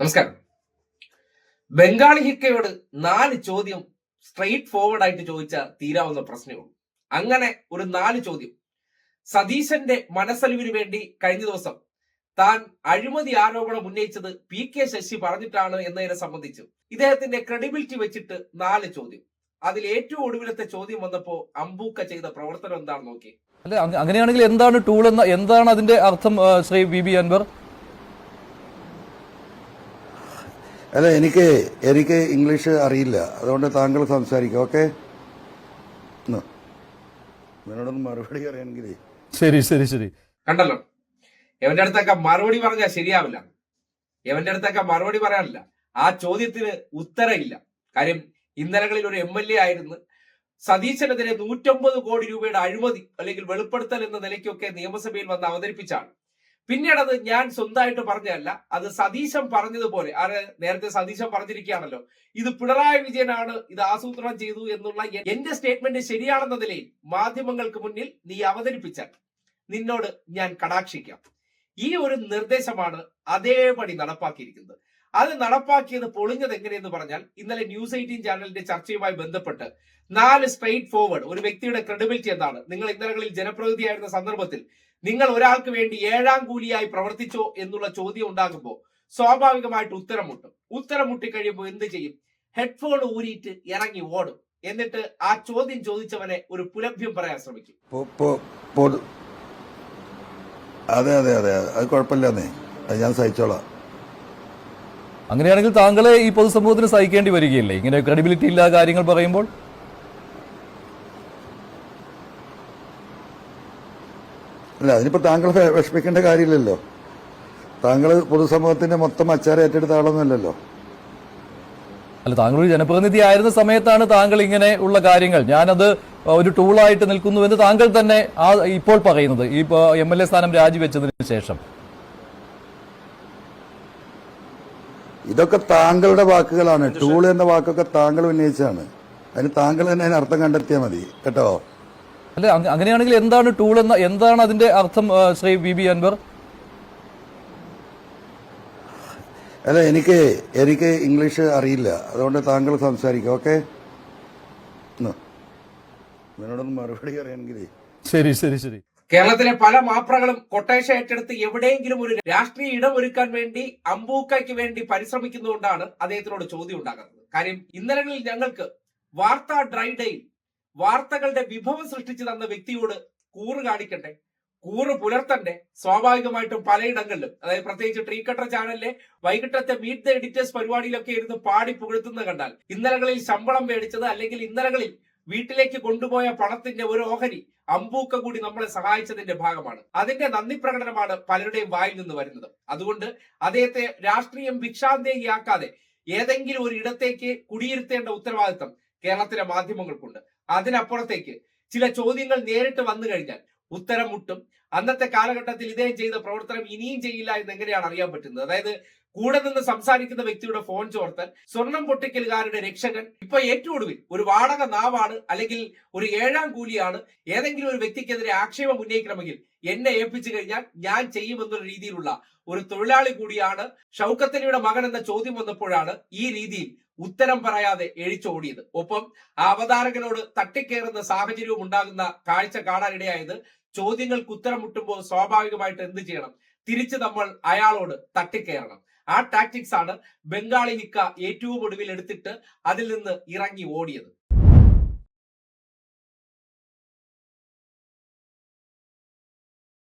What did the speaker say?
നമസ്കാരം. ബംഗാളി ഹിക്കയോട് നാല് ചോദ്യം സ്ട്രെയിറ്റ് ഫോർവേഡ് ആയിട്ട് ചോദിച്ചാൽ തീരാവുന്ന പ്രശ്നമേ ഉള്ളൂ. അങ്ങനെ ഒരു നാല് ചോദ്യം. സതീശന്റെ മനസ്സലിവിന് വേണ്ടി കഴിഞ്ഞ ദിവസം താൻ അഴിമതി ആരോപണം ഉന്നയിച്ചത് പി കെ ശശി പറഞ്ഞിട്ടാണ് എന്നതിനെ സംബന്ധിച്ച് ഇദ്ദേഹത്തിന്റെ ക്രെഡിബിലിറ്റി വെച്ചിട്ട് നാല് ചോദ്യം. അതിൽ ഏറ്റവും ഒടുവിലത്തെ ചോദ്യം വന്നപ്പോ അമ്പൂക്ക ചെയ്ത പ്രവർത്തനം എന്താണെന്ന് നോക്കി അല്ലെ അങ്ങനെയാണെങ്കിൽ എന്താണ് ടൂൾ എന്താണ് അതിന്റെ അർത്ഥം ശ്രീ ബി ബി അൻവർ? അല്ല എനിക്ക് എനിക്ക് ഇംഗ്ലീഷ് അറിയില്ല. അതുകൊണ്ട് താങ്കൾ സംസാരിക്കും ഓക്കെ? നിന്നോടൊന്ന് മറുപടി അറിയണമെങ്കിൽ ശരി ശരി ശരി. കണ്ടല്ലോ? എവന്റെ അടുത്തൊക്കെ മറുപടി പറഞ്ഞാൽ ശരിയാവില്ല. എവന്റെ അടുത്തൊക്കെ മറുപടി പറയാനില്ല. ആ ചോദ്യത്തിന് ഉത്തരമില്ല കാര്യം ഇന്നലകളിൽ ഒരു എം എൽ എ ആയിരുന്നു. സതീശനെതിരെ നൂറ്റമ്പത് കോടി രൂപയുടെ അഴിമതി അല്ലെങ്കിൽ വെളിപ്പെടുത്തൽ എന്ന നിലയ്ക്കൊക്കെ നിയമസഭയിൽ വന്ന് അവതരിപ്പിച്ചാണ്. പിന്നീട് അത് ഞാൻ സ്വന്തമായിട്ട് പറഞ്ഞതല്ല അത് സതീശൻ പറഞ്ഞതുപോലെ ആര് നേരത്തെ സതീശൻ പറഞ്ഞിരിക്കുകയാണല്ലോ ഇത് പിണറായി വിജയനാണ് ഇത് ആസൂത്രണം ചെയ്തു എന്നുള്ള എന്റെ സ്റ്റേറ്റ്മെന്റ് ശരിയാണെന്ന നിലയിൽ മാധ്യമങ്ങൾക്ക് മുന്നിൽ നീ അവതരിപ്പിച്ചാൽ നിന്നോട് ഞാൻ കടാക്ഷിക്കാം. ഈ ഒരു നിർദ്ദേശമാണ് അതേപടി നടപ്പാക്കിയിരിക്കുന്നത്. അത് നടപ്പാക്കിയത് പൊളിഞ്ഞത് എങ്ങനെയെന്ന് പറഞ്ഞാൽ ഇന്നലെ ന്യൂസ് എയ്റ്റീൻ ചാനലിന്റെ ചർച്ചയുമായി ബന്ധപ്പെട്ട് നാല് സ്ട്രെയിറ്റ് ഫോർവേഡ് ഒരു വ്യക്തിയുടെ ക്രെഡിബിലിറ്റി എന്താണ്? നിങ്ങൾ ഇന്നലകളിൽ ജനപ്രതിനിധിയായിരുന്ന സന്ദർഭത്തിൽ നിങ്ങൾ ഒരാൾക്ക് വേണ്ടി ഏഴാം കൂലിയായി പ്രവർത്തിച്ചോ എന്നുള്ള ചോദ്യം ഉണ്ടാകുമ്പോൾ സ്വാഭാവികമായിട്ട് ഉത്തരം മുട്ടും ഉത്തരം മുട്ടിക്കഴിയുമ്പോൾ എന്ത് ചെയ്യും? ഹെഡ്ഫോൺ ഊരിയിട്ട് ഇറങ്ങി ഓടും. എന്നിട്ട് ആ ചോദ്യം ചോദിച്ചവനെ ഒരു പുലഭ്യം പറയാൻ ശ്രമിക്കും. അതെ അതെ അതെ. അത് കുഴപ്പമില്ലെന്നേ. അത് ഞാൻ സഹിച്ചോളാം. അങ്ങനെയാണെങ്കിൽ താങ്കളെ ഈ പൊതുസമൂഹത്തിന് സഹിക്കേണ്ടി വരികയില്ലേ? ഇങ്ങനെ ക്രെഡിബിലിറ്റി ഇല്ലാത്ത കാര്യങ്ങൾ പറയുമ്പോൾ? അല്ല അതിനിപ്പോൾ താങ്കൾ വിഷമിക്കേണ്ട കാര്യമില്ലല്ലോ. താങ്കൾ പൊതുസമൂഹത്തിന്റെ മൊത്തം അച്ചാരം ഏറ്റെടുത്ത ആളൊന്നുമല്ലല്ലോ. അല്ല താങ്കൾ ഒരു ജനപ്രതിനിധി ആയിരുന്ന സമയത്താണ് താങ്കൾ ഇങ്ങനെ ഉള്ള കാര്യങ്ങൾ. ഞാനത് ഒരു ടൂളായിട്ട് നിൽക്കുന്നുവെന്ന് താങ്കൾ തന്നെ ആ ഇപ്പോൾ പറയുന്നത്. ഈ എം എൽ എ സ്ഥാനം രാജിവെച്ചതിന് ശേഷം. ഇതൊക്കെ താങ്കളുടെ വാക്കുകളാണ്. ടൂൾ എന്ന വാക്കൊക്കെ താങ്കൾ ഉന്നയിച്ചാണ് അതിന് താങ്കൾ തന്നെ അതിന് അർത്ഥം കണ്ടെത്തിയാൽ മതി. കേട്ടോ? അല്ലെ അങ്ങനെയാണെങ്കിൽ എന്താണ് ടൂൾ എന്ന എന്താണ് അതിന്റെ അർത്ഥം ശ്രീ ബി ബി അൻവർ? അല്ല എനിക്ക് എനിക്ക് ഇംഗ്ലീഷ് അറിയില്ല. അതുകൊണ്ട് താങ്കൾ സംസാരിക്കും ഓക്കെ? നിന്നോടൊന്ന് മറുപടി അറിയണമെങ്കിൽ ശരി ശരി ശരി. കേരളത്തിലെ പല മാപ്രകളും കൊട്ടേഷ ഏറ്റെടുത്ത് എവിടെയെങ്കിലും ഒരു രാഷ്ട്രീയ ഇടം ഒരുക്കാൻ വേണ്ടി അമ്പൂക്കയ്ക്ക് വേണ്ടി പരിശ്രമിക്കുന്നതുകൊണ്ടാണ് അദ്ദേഹത്തിനോട് ചോദ്യം ഉണ്ടാകുന്നത് കാര്യം ഇന്നലകളിൽ ഞങ്ങൾക്ക് വാർത്താ ഡ്രൈ ഡേയിൽ വാർത്തകളുടെ വിഭവം സൃഷ്ടിച്ചു തന്ന വ്യക്തിയോട് കൂറ് കാണിക്കട്ടെ കൂറ് പുലർത്തണ്ടേ? സ്വാഭാവികമായിട്ടും പലയിടങ്ങളിലും അതായത് പ്രത്യേകിച്ച് ട്രീ കട്ടർ ചാനലിലെ വൈകിട്ടത്തെ മീറ്റ് ദ എഡിറ്റേഴ്സ് പരിപാടിയിലൊക്കെ ഇരുന്ന് പാടി പുകഴ്ത്തുന്നത് കണ്ടാൽ ഇന്നലകളിൽ ശമ്പളം മേടിച്ചത് അല്ലെങ്കിൽ ഇന്നലകളിൽ വീട്ടിലേക്ക് കൊണ്ടുപോയ പണത്തിന്റെ ഒരു ഓഹരി അമ്പൂക്ക കൂടി നമ്മളെ സഹായിച്ചതിന്റെ ഭാഗമാണ്. അതിന്റെ നന്ദി പ്രകടനമാണ് പലരുടെയും വായിൽ നിന്ന് വരുന്നത്. അതുകൊണ്ട് അദ്ദേഹത്തെ രാഷ്ട്രീയം ഭിക്ഷാന്തേഹിയാക്കാതെ ഏതെങ്കിലും ഒരു ഇടത്തേക്ക് കുടിയിരുത്തേണ്ട ഉത്തരവാദിത്തം കേരളത്തിലെ മാധ്യമങ്ങൾക്കുണ്ട്. അതിനപ്പുറത്തേക്ക് ചില ചോദ്യങ്ങൾ നേരിട്ട് വന്നു കഴിഞ്ഞാൽ ഉത്തരം മുട്ടും അന്നത്തെ കാലഘട്ടത്തിൽ ഇദ്ദേഹം ചെയ്ത പ്രവർത്തനം ഇനിയും ചെയ്യില്ല എന്ന് എങ്ങനെയാണ് അറിയാൻ പറ്റുന്നത്? അതായത് കൂടെ നിന്ന് സംസാരിക്കുന്ന വ്യക്തിയുടെ ഫോൺ ചോർത്തൽ സ്വർണം പൊട്ടിക്കലുകാരുടെ രക്ഷകൻ ഇപ്പൊ ഏറ്റവും ഒരു വാടക നാവാണ് അല്ലെങ്കിൽ ഒരു ഏഴാം കൂലിയാണ് ഏതെങ്കിലും ഒരു വ്യക്തിക്കെതിരെ ആക്ഷേപം ഉന്നയിക്കണമെങ്കിൽ എന്നെ ഏൽപ്പിച്ചു കഴിഞ്ഞാൽ ഞാൻ ചെയ്യുമെന്നുള്ള രീതിയിലുള്ള ഒരു തൊഴിലാളി കൂടിയാണ്. ഷൗക്കത്തലിയുടെ മകൻ എന്ന ചോദ്യം വന്നപ്പോഴാണ് ഈ രീതിയിൽ ഉത്തരം പറയാതെ എഴിച്ചോടിയത് ഒപ്പം അവതാരകനോട് തട്ടിക്കേറുന്ന സാഹചര്യവും ഉണ്ടാകുന്ന കാഴ്ച കാണാനിടയായത് ചോദ്യങ്ങൾക്ക് ഉത്തരം മുട്ടുമ്പോൾ സ്വാഭാവികമായിട്ട് എന്ത് ചെയ്യണം? തിരിച്ച് നമ്മൾ അയാളോട് തട്ടിക്കയറണം ആ ടാക്ടിക്സ് ആണ് ബംഗാളി നിക്ക ഏറ്റവും ഒടുവിൽ എടുത്തിട്ട് അതിൽ നിന്ന് ഇറങ്ങി ഓടിയത്.